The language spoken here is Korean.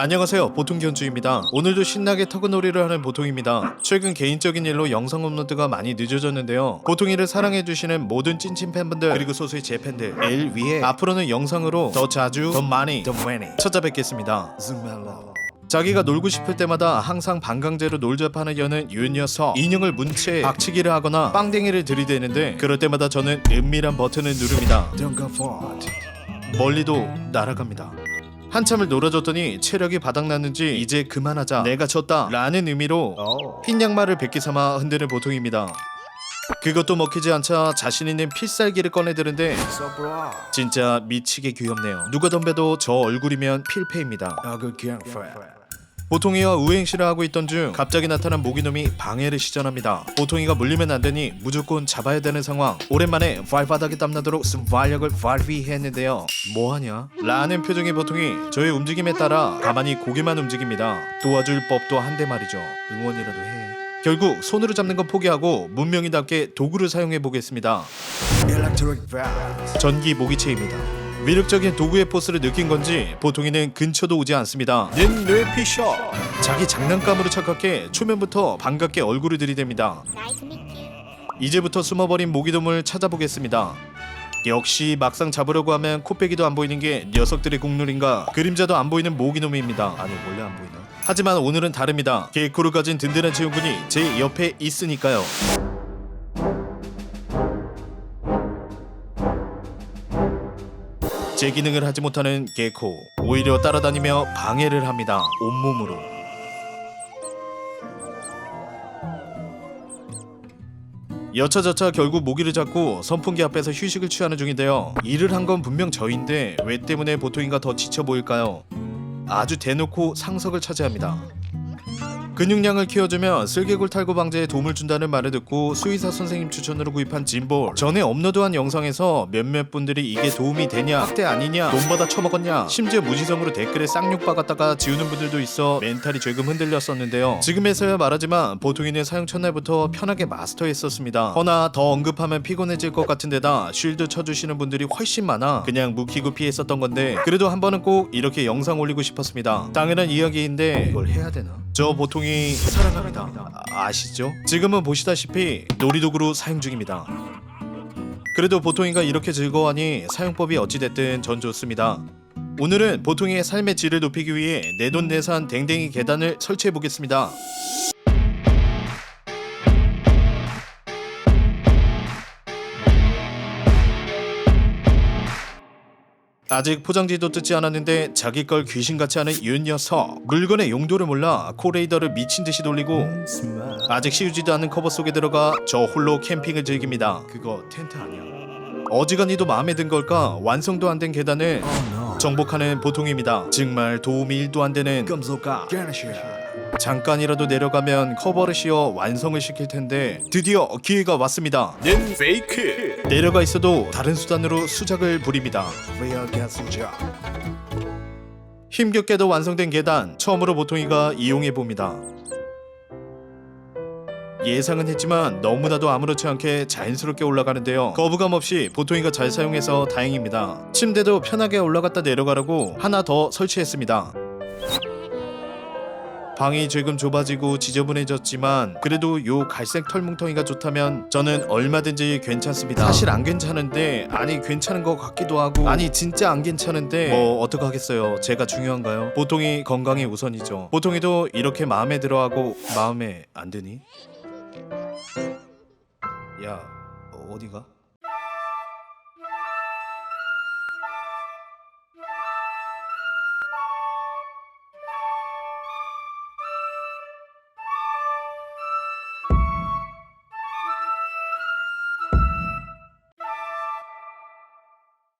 안녕하세요. 보통견주입니다. 오늘도 신나게 터그놀이를 하는 보통입니다. 최근 개인적인 일로 영상 업로드가 많이 늦어졌는데요. 보통이를 사랑해주시는 모든 찐친 팬분들 그리고 소수의 제 팬들 을 위해 앞으로는 영상으로 더 자주 더 많이 더 많이 찾아뵙겠습니다. 자기가 놀고 싶을 때마다 항상 반강제로 놀자파는 여는 유 녀석. 인형을 문채 박치기를 하거나 빵댕이를 들이대는데 그럴 때마다 저는 은밀한 버튼을 누릅니다. 멀리도 날아갑니다. 한참을 놀아줬더니 체력이 바닥났는지 이제 그만하자 내가 졌다 라는 의미로 흰 양말을 베끼 삼아 흔드는 보통입니다. 그것도 먹히지 않자 자신 있는 필살기를 꺼내드는데 진짜 미치게 귀엽네요. 누가 덤벼도 저 얼굴이면 필패입니다. 보통이와 우행시를 하고 있던 중 갑자기 나타난 모기놈이 방해를 시전합니다. 보통이가 물리면 안 되니 무조건 잡아야 되는 상황. 오랜만에 발바닥에 땀나도록 순발력을 발휘했는데요. 뭐하냐? 라는 표정의 보통이 저의 움직임에 따라 가만히 고개만 움직입니다. 도와줄 법도 한데 말이죠. 응원이라도 해. 결국 손으로 잡는 건 포기하고 문명이답게 도구를 사용해 보겠습니다. 전기 모기채입니다. 위력적인 도구의 포스를 느낀 건지 보통이는 근처도 오지 않습니다. 는 뇌피셔. 자기 장난감으로 착각해 초면부터 반갑게 얼굴을 들이댑니다. 이제부터 숨어버린 모기돔을 찾아보겠습니다. 역시 막상 잡으려고 하면 코빼기도 안 보이는 게 녀석들의 국룰인가 그림자도 안 보이는 모기놈입니다. 아니 원래 안 보이나? 하지만 오늘은 다릅니다. 개코를 가진 든든한 지원군이 제 옆에 있으니까요. 제 기능을 하지 못하는 개코 오히려 따라다니며 방해를 합니다 온몸으로. 여차저차 결국 모기를 잡고 선풍기 앞에서 휴식을 취하는 중인데요. 일을 한 건 분명 저인데 왜 때문에 보통인가 더 지쳐 보일까요? 아주 대놓고 상석을 차지합니다 근육량을 키워주며 쓸개골 탈구 방제에 도움을 준다는 말을 듣고 수의사 선생님 추천으로 구입한 짐볼. 전에 업로드한 영상에서 몇몇 분들이 이게 도움이 되냐 학대 아니냐 돈 받아 처먹었냐 심지어 무지성으로 댓글에 쌍욕 박았다가 지우는 분들도 있어 멘탈이 조금 흔들렸었는데요. 지금에서야 말하지만 보통이는 사용 첫날부터 편하게 마스터했었습니다. 허나 더 언급하면 피곤해질 것 같은 데다 쉴드 쳐주시는 분들이 훨씬 많아 그냥 묵히고 피했었던 건데 그래도 한 번은 꼭 이렇게 영상 올리고 싶었습니다. 당연한 이야기인데 이걸 해야 되나? 저 보통이 사랑합니다. 아, 아시죠? 지금은 보시다시피 놀이도구로 사용 중입니다. 그래도 보통이가 이렇게 즐거워하니 사용법이 어찌됐든 전 좋습니다. 오늘은 보통이의 삶의 질을 높이기 위해 내돈내산 댕댕이 계단을 설치해 보겠습니다. 아직 포장지도 뜯지 않았는데 자기 걸 귀신같이 하는 윤 녀석. 물건의 용도를 몰라 코레이더를 미친 듯이 돌리고 아직 씌우지도 않은 커버 속에 들어가 저 홀로 캠핑을 즐깁니다. 그거 텐트 아니야? 어지간히도 마음에 든 걸까? 완성도 안 된 계단을 정복하는 보통입니다. 정말 도움이 1도 안 되는 잠깐이라도 내려가면 커버를 씌워 완성을 시킬 텐데 드디어 기회가 왔습니다 는 페이크 내려가 있어도 다른 수단으로 수작을 부립니다 힘겹게도 완성된 계단 처음으로 보통이가 이용해 봅니다. 예상은 했지만 너무나도 아무렇지 않게 자연스럽게 올라가는데요. 거부감 없이 보통이가 잘 사용해서 다행입니다. 침대도 편하게 올라갔다 내려가라고 하나 더 설치했습니다. 방이 조금 좁아지고 지저분해졌지만 그래도 요 갈색 털뭉텅이가 좋다면 저는 얼마든지 괜찮습니다. 사실 안 괜찮은데 아니 괜찮은 것 같기도 하고 아니 진짜 안 괜찮은데 뭐 어떡하겠어요. 제가 중요한가요? 보통이 건강이 우선이죠. 보통이도 이렇게 마음에 들어하고 마음에 안 드니? 야 어디가?